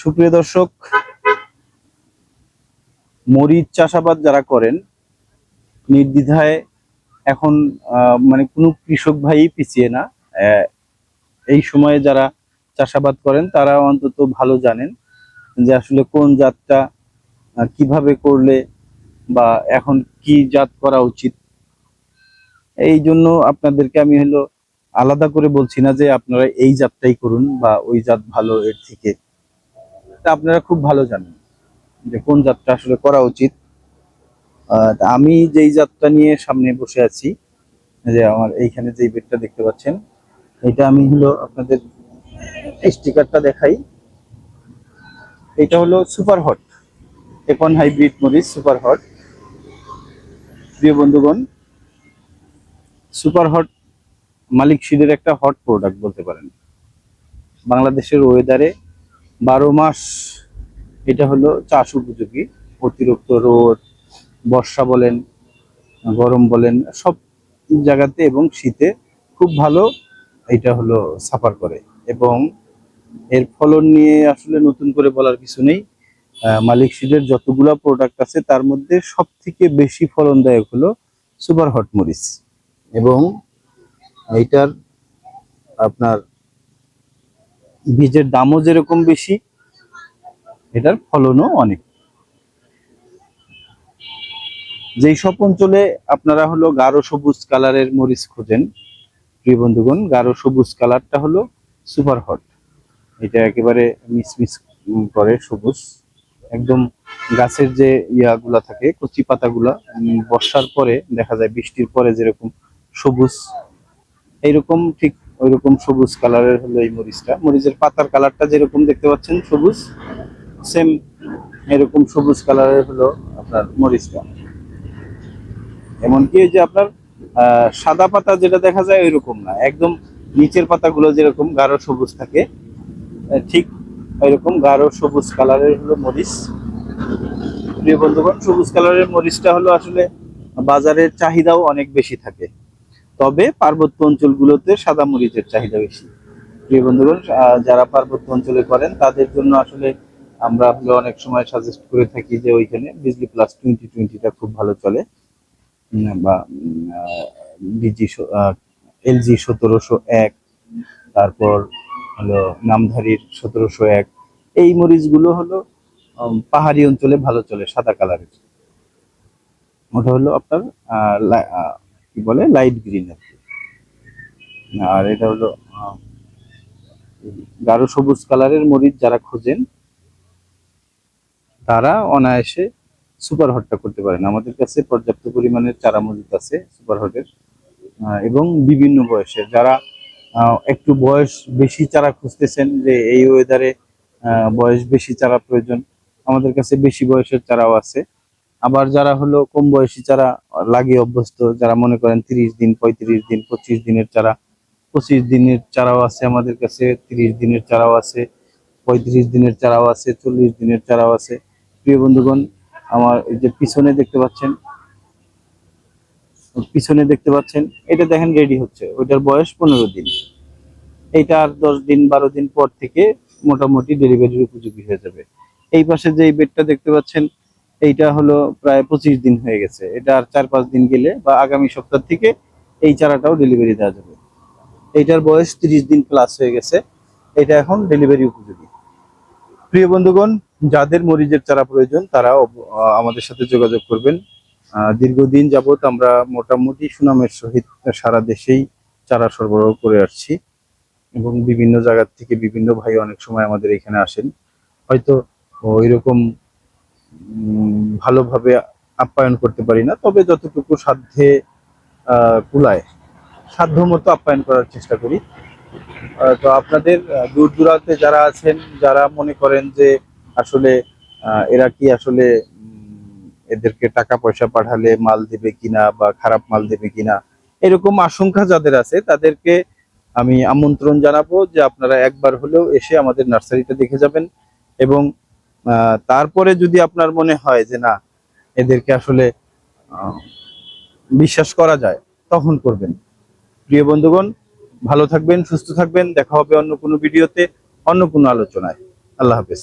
সুপ্রিয় দর্শক, মরিচ চাষাবাদ যারা করেন, নির্দ্বিধায় এখন মানে কোনো কৃষক ভাই পিছিয়ে না। এই সময়ে যারা চাষাবাদ করেন, তারা অন্তত ভালো জানেন যে আসলে কোন জাতটা কীভাবে করলে বা এখন কি জাত করা উচিত। এই জন্য আপনাদেরকে আমি হলো আলাদা করে বলছি না যে আপনারা এই জাতটাই করুন বা ওই জাত ভালো এর থেকে। তা আপনারা খুব ভালো জানেন যে কোন জাতটা আসলে করা উচিত। আমি যেই জাতটা নিয়ে সামনে বসে আছি যে আমার এইখানে যেই বেডটা দেখতে পাচ্ছেন, এটা আমি হলো আপনাদের স্টিকারটা দেখাই। এটা হলো সুপার হট একন হাইব্রিড মরিচ সুপার হট। প্রিয় বন্ধুগণ, সুপার হট মালিক সিডের একটা হট প্রোডাক্ট বলতে পারেন। বাংলাদেশের ওয়েদারে বারো মাস এটা হলো চাষ উপযোগী। অতিরিক্ত রোদ, বর্ষা বলেন, গরম বলেন, সব জায়গাতে এবং শীতে খুব ভালো এটা হলো সাফার করে। এবং এর ফলন নিয়ে আসলে নতুন করে বলার কিছু নেই। মালিক সিডের যতগুলো প্রোডাক্ট আছে, তার মধ্যে সব থেকে বেশি ফলনদায়ক হলো সুপার হট মরিচ। এবং এইটার আপনার বীজের দামও যেরকম বেশি, এটার ফলনও অনেক। যেই সব অঞ্চলে আপনারা হলো গাঢ় সবুজ কালারের মরিচ খোঁজেন, প্রিয় বন্ধুগণ, গাঢ় সবুজ কালারটা হলো সুপার হট। এটা একেবারে মিসমিস করে সবুজ। একদম গাছের যে ইয়াগুলা থাকে, কচি পাতাগুলা বর্ষার পরে দেখা যায় বৃষ্টির পরে যেরকম সবুজ, এইরকম ঠিক ওইরকম সবুজ কালারের হলো এই মরিচটা। মরিচের পাতার কালারটা যেরকম দেখতে পাচ্ছেন, সবুজ সেম এরকম সবুজ কালারের হলো আপনার মরিচটা। এমনকি যে আপনার সাদা পাতা যেটা দেখা যায় ওইরকম না। একদম নিচের পাতাগুলো যেরকম গাঢ় সবুজ থাকে ঠিক ওইরকম গাঢ় সবুজ কালারের হলো মরিচ। প্রিয় বন্ধুগণ, সবুজ কালারের মরিচটা হলো আসলে বাজারের চাহিদাও অনেক বেশি থাকে। তবে পার্বত্য অঞ্চলগুলোতে সাদা মরিচের চাহিদা বেশি। প্রিয় বন্ধুগণ যারা পার্বত্য অঞ্চলে করেন, তাদের জন্য আসলে আমরা অনেক সময় সাজেস্ট করে থাকি যে ওইখানে বিজলি প্লাস টোয়েন্টি টোয়েন্টিটা খুব ভালো চলে। বা ডিজি এলজি সতেরোশো এক, তারপর হলো নামধারীর সতেরোশো এক। এই মরিচগুলো হলো পাহাড়ি অঞ্চলে ভালো চলে, সাদা কালারের ওটা হলো আপনার কি বলে? লাইট গ্রিন আর আর এটা হলো গাঢ় সবুজ কালারের মরিচ যারা খোঁজেন, তারা অনায়াসে সুপার হটটা করতে পারেন। আমাদের কাছে পর্যাপ্ত পরিমাণের চারা মজুদ আছে সুপার হটের এবং বিভিন্ন বয়সের। যারা একটু বয়স বেশি চারা খুঁজতেছেন যে এই ওয়েদারে বয়স বেশি চারা প্রয়োজন, আমাদের কাছে বেশি বয়সের চারাও আছে। আবার যারা হলো কম বয়সী, যারা লাগিয়ে অভ্যস্ত, যারা মনে করেন তিরিশ দিন, পঁয়ত্রিশ দিন, পঁচিশ দিনের চারা, পঁচিশ দিনের চারাও আছে আমাদের কাছে, তিরিশ দিনের চারাও আছে, পঁয়ত্রিশ দিনের চারাও আছে, চল্লিশ দিনের চারাও আছে। প্রিয় বন্ধুগণ, আমার যে পিছনে দেখতে পাচ্ছেন, পিছনে দেখতে পাচ্ছেন, এটা দেখেন রেডি হচ্ছে, ওইটার বয়স পনেরো দিন। এইটা আর দশ দিন, বারো দিন পর থেকে মোটামুটি ডেলিভারির উপযোগী হয়ে যাবে। এই পাশে যে বেডটা দেখতে পাচ্ছেন এইটা হলো প্রায় পঁচিশ দিন হয়ে গেছে। এটা আর চার পাঁচ দিন গেলে বা আগামী সপ্তাহ থেকে এই চারাটাও ডেলিভারি দেওয়া যাবে। এইটার বয়স তিরিশ দিন প্লাস হয়ে গেছে। এটা এখন ডেলিভারি উপযোগী। প্রিয় বন্ধুগণ, যাদের মরিচের চারা প্রয়োজন, তারা আমাদের সাথে যোগাযোগ করবেন। দীর্ঘদিন যাবৎ আমরা মোটামুটি সুনামের সহিত সারা দেশেই চারা সরবরাহ করে আসছি এবং বিভিন্ন জায়গার থেকে বিভিন্ন ভাই অনেক সময় আমাদের এখানে আসেন। হয়তো ওইরকম ভালোভাবে আপ্যায়ন করতে পারি না, তবে যতটুকু সাধ্যে কুলায় সাধ্য মতো আপ্যায়ন করার চেষ্টা করি। তো আপনাদের দূর দূরান্তে যারা আছেন, যারা মনে করেন যে আসলে এরা কি আসলে এদেরকে টাকা পয়সা পাঠালে মাল দেবে কিনা বা খারাপ মাল দেবে কিনা, এরকম আশঙ্কা যাদের আছে, তাদেরকে আমি আমন্ত্রণ জানাব যে আপনারা একবার হলেও এসে আমাদের নার্সারিটা দেখে যাবেন এবং তারপরে যদি আপনার মনে হয় যে না, এদেরকে আসলে বিশ্বাস করা যায়, তখন করবেন। প্রিয় বন্ধুগণ, ভালো থাকবেন, সুস্থ থাকবেন। দেখা হবে অন্য কোনো ভিডিওতে, অন্য কোনো আলোচনায়। আল্লাহ হাফেজ।